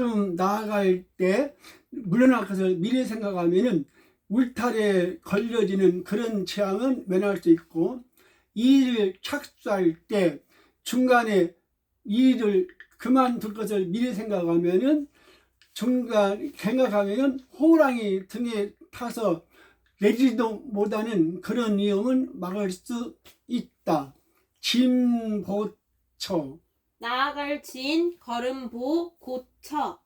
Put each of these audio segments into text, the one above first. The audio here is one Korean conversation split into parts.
앞으로 나아갈 때 물러날 것을 미리 생각하면은 울타리에 걸려지는 그런 재앙은 면할 수 있고 이 일을 착수할 때 중간에 이 일을 그만둘 것을 미리 생각하면은 중간 생각하면은 호랑이 등에 타서 내지도 못하는 그런 위험은 막을 수 있다. 진보처 나아갈 진 걸음보 고쳐.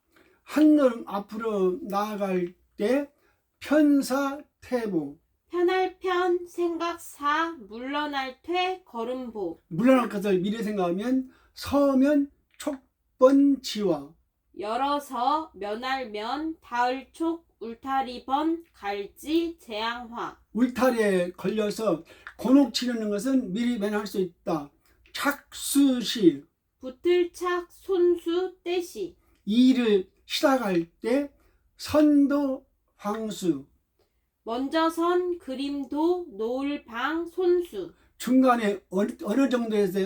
한 걸음 앞으로 나아갈 때 편사 태보. 편할 편 생각 사 물러날 퇴 걸음보. 물러날 것을 미리 생각하면 서면 촉번지와. 열어서 면할 면 닿을 촉 울타리 번 갈지 재앙화. 울타리에 걸려서 곤혹 치르는 것은 미리 면할 수 있다. 착수시 붙을 착 손수 떼시. 이 일을 시작할 때 선도 황수. 먼저 선 그림도 노을 방 손수. 중간에 어느, 어느 정도에서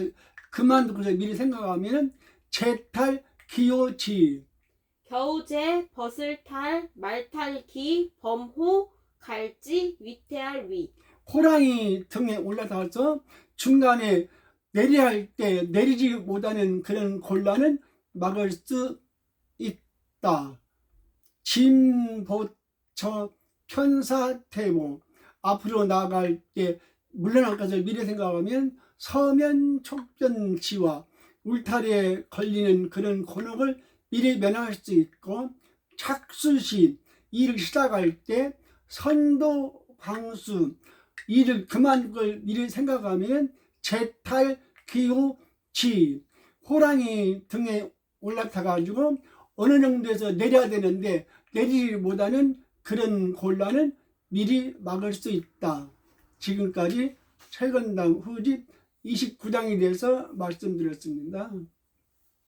것을 미리 생각하면 재탈 기호지. 겨우제 벗을 탈 말탈기 범호 갈지 위태할 위. 호랑이 등에 올라타서 중간에 내려야 할때 내리지 못하는 그런 곤란은 막을 수 있다. 진보처 편사태보 앞으로 나아갈 때 물러날 것을 미리 생각하면 서면 촉변지와 울타리에 걸리는 그런 곤혹을 미리 면할 수 있고 착수시 일을 시작할 때 선도 방수 일을 그만 걸 미리 생각하면 재탈 기후 지 호랑이 등에 올라타 가지고 어느 정도에서 내려야 되는데 내리지 못하는 그런 곤란은 미리 막을 수 있다. 지금까지 최건당 후집 29장에 대해서 말씀드렸습니다.